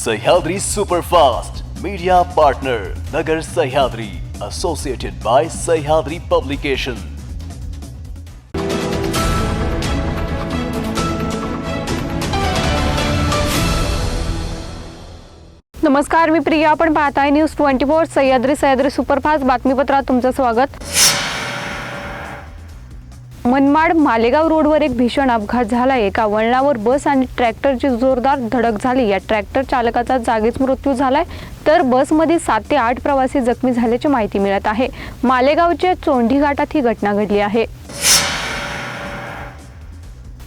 Sahyadri superfast media partner Nagar Sahyadri associated by Sahyadri publication नमस्कार मी प्रिया. आपण पाहताय news twenty four Sahyadri Sahyadri superfast. बातमीपत्रात तुमचं स्वागत. मनमाड मालेगाव रोडवर एक भीषण अपघात झाला एका वळणावर बस आणि ट्रॅक्टरची जोरदार धडक झाली. या ट्रॅक्टर चालकाचा जागीच मृत्यू झालाय. तर बसमध्ये सात ते आठ प्रवासी जखमी झाल्याची माहिती मिळत आहे. मालेगावच्या चोंढी घाटात ही घटना घडली आहे.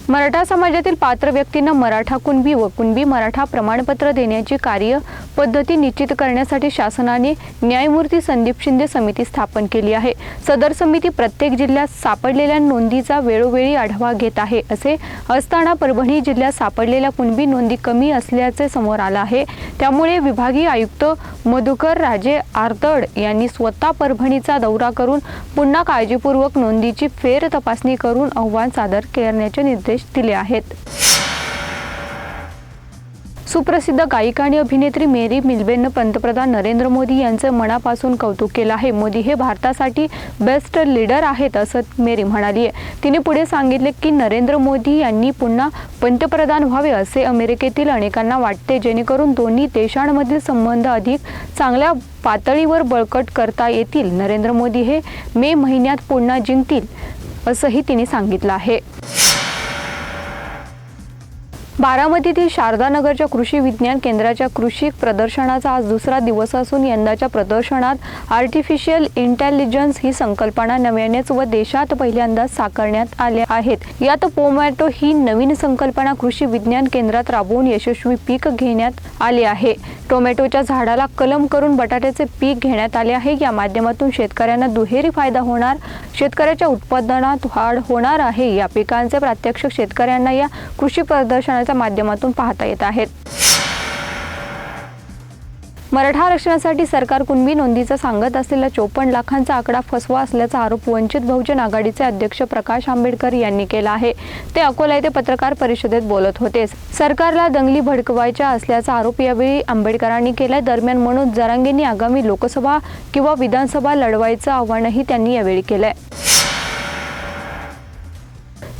मराठा समाजातील पात्र व्यक्तींना मराठा कुणबी व कुणबी मराठा प्रमाणपत्र देण्याची कार्य पद्धती निश्चित करण्यासाठी शासनाने न्यायमूर्ती संदीप शिंदे समिती स्थापन केली आहे. सदर समिती प्रत्येक जिल्ह्यात सापडलेल्या नोंदीचा वेळोवेळी आढावा घेत आहे असे असताना परभणी जिल्ह्यात सापडलेल्या कुणबी नोंदी कमी असल्याचे समोर आलं आहे. त्यामुळे विभागीय आयुक्त मधुकर राजे आर्तड यांनी स्वतः परभणीचा दौरा करून पुन्हा काळजीपूर्वक नोंदीची फेर तपासणी करून अहवाल सादर करण्याचे निर्देश दिले आहेत. सुप्रसिद्ध गायिका आणि अभिनेत्री मेरी मिल्बेनं पंतप्रधान नरेंद्र मोदी यांचं मनापासून कौतुक केलं आहे. मोदी हे भारतासाठी बेस्ट लीडर आहेत असं मेरी म्हणाली आहे. तिने पुढे सांगितले की नरेंद्र मोदी यांनी पुन्हा पंतप्रधान व्हावे असे अमेरिकेतील अनेकांना वाटते जेणेकरून दोन्ही देशांमधील संबंध अधिक चांगल्या पातळीवर बळकट करता येतील. नरेंद्र मोदी हे मे महिन्यात पुन्हा जिंकतील असंही तिने सांगितलं आहे. बारामतीतील शारदानगरच्या कृषी विज्ञान केंद्राच्या कृषी प्रदर्शनाचा आज दुसरा दिवस असून यंदाच्या प्रदर्शनात आर्टिफिशियल इंटेलिजन्स ही संकल्पना नव्यानेच व देशात पहिल्यांदाच साकारण्यात आल्या आहेत. यात पोमॅटो ही नवीन संकल्पना कृषी विज्ञान केंद्रात राबवून यशस्वी पीक घेण्यात आले आहे. टोमॅटोच्या झाडाला कलम करून बटाट्याचे पीक घेण्यात आले आहे. या माध्यमातून शेतकऱ्यांना दुहेरी फायदा होणार शेतकऱ्याच्या उत्पादनात वाढ होणार आहे. या पिकांचे प्रात्यक्षिक शेतकऱ्यांना या कृषी प्रदर्शनाचा प्रदर्शनाच्या माध्यमातून पाहता येत आहेत. मराठा आरक्षणासाठी सरकार कुणबी नोंदीचा सांगत असलेला चोपन्न लाखांचा आकडा फसवा असल्याचा आरोप वंचित बहुजन आघाडीचे अध्यक्ष प्रकाश आंबेडकर यांनी केला आहे. ते अकोला येथे पत्रकार परिषदेत बोलत होते सरकारला दंगली भडकवायच्या असल्याचा आरोप यावेळी आंबेडकरांनी केला दरम्यान मनोज जरांगेंनी आगामी लोकसभा किंवा विधानसभा लढवायचं आव्हानही त्यांनी यावेळी केलंय.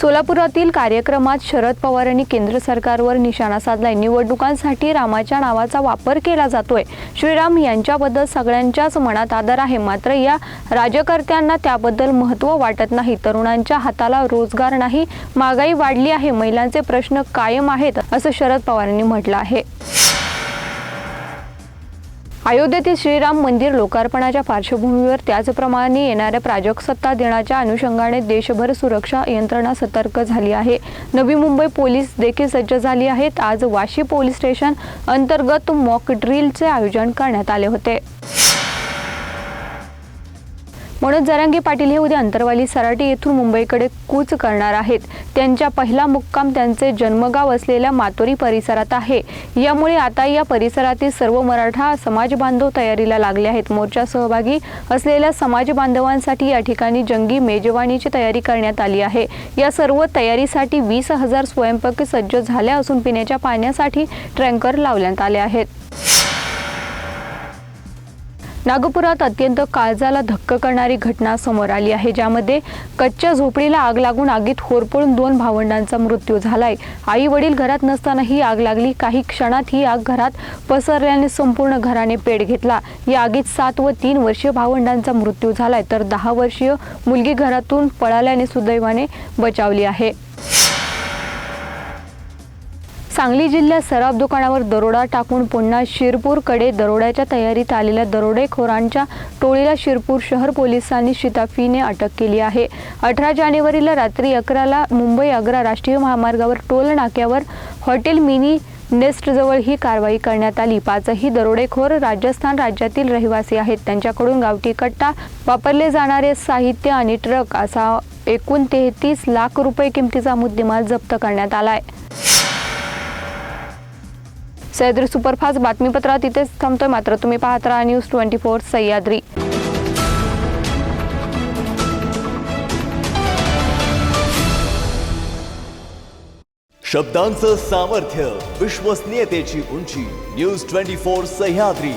सोलापुरातील कार्यक्रमात शरद पवार यांनी केंद्र सरकारवर निशाणा साधलाय. निवडणुकांसाठी रामाच्या नावाचा वापर केला जातोय. श्रीराम यांच्याबद्दल सगळ्यांच्याच मनात आदर आहे. मात्र या राजकर्त्यांना त्याबद्दल महत्त्व वाटत नाही. तरुणांच्या हाताला रोजगार नाही. महागाई वाढली आहे. महिलांचे प्रश्न कायम आहेत असं शरद पवारांनी म्हटलं आहे. अयोध्येतील श्रीराम मंदिर लोकार्पणाच्या पार्श्वभूमीवर त्याचप्रमाणे येणाऱ्या प्राजक्सत्ता दिनाच्या अनुषंगाने देशभर सुरक्षा यंत्रणा सतर्क झाली आहे. नवी मुंबई पोलीस देखील सज्ज झाली आहेत. आज वाशी पोलीस स्टेशन अंतर्गत मॉक ड्रिलचे आयोजन करण्यात आले होते. मनोज जरांगे पाटील हे उद्या अंतरवाली सराटी येथून मुंबईकडे कूच करणार आहेत. त्यांच्या पहिला मुक्काम त्यांचे जन्मगाव असलेल्या मातोरी परिसरात आहे. यामुळे आता या परिसरातील सर्व मराठा समाज बांधव तयारीला लागले आहेत. मोर्चा सहभागी असलेल्या समाज बांधवांसाठी या ठिकाणी जंगी मेजवानीची तयारी करण्यात आली आहे. या सर्व तयारीसाठी वीस हजार स्वयंपाक सज्ज झाल्या असून पिण्याच्या पाण्यासाठी ट्रँकर लावण्यात आले आहेत. नागपुरात अत्यंत काळजाला धक्क करणारी घटना समोर आली आहे ज्यामध्ये कच्च्या झोपडीला आग लागून आगीत होरपळून दोन भावंडांचा मृत्यू झालाय. आई वडील घरात नसताना ही आग लागली. काही क्षणात ही आग घरात पसरल्याने संपूर्ण घराने पेट घेतला. या आगीत सात व तीन वर्षीय भावंडांचा मृत्यू झालाय. तर दहा वर्षीय मुलगी घरातून पळाल्याने सुदैवाने बचावली आहे. सांगली जिल्ह्यात सराफ दुकानावर दरोडा टाकून पुन्हा शिरपूरकडे दरोड्याच्या तयारीत आलेल्या दरोडेखोरांच्या टोळीला शिरपूर शहर पोलिसांनी शिताफीने अटक केली आहे. अठरा जानेवारीला रात्री अकराला मुंबई आग्रा राष्ट्रीय महामार्गावर टोल नाक्यावर हॉटेल मिनी नेस्टजवळ ही कारवाई करण्यात आली. पाचही दरोडेखोर राजस्थान राज्यातील रहिवासी आहेत. त्यांच्याकडून गावठी कट्टा वापरले जाणारे साहित्य आणि ट्रक असा एकूण तेहतीस लाख रुपये किमतीचा मुद्देमाल जप्त करण्यात आलाय. सह्याद्री सुपरफास्ट बातमीपत्रात इथेच थांबतोय. मात्र तुम्ही पाहत राहा न्यूज ट्वेंटी फोर सह्याद्री. शब्दांचं सामर्थ्य विश्वसनीयतेची उंची न्यूज ट्वेंटी फोर सह्याद्री.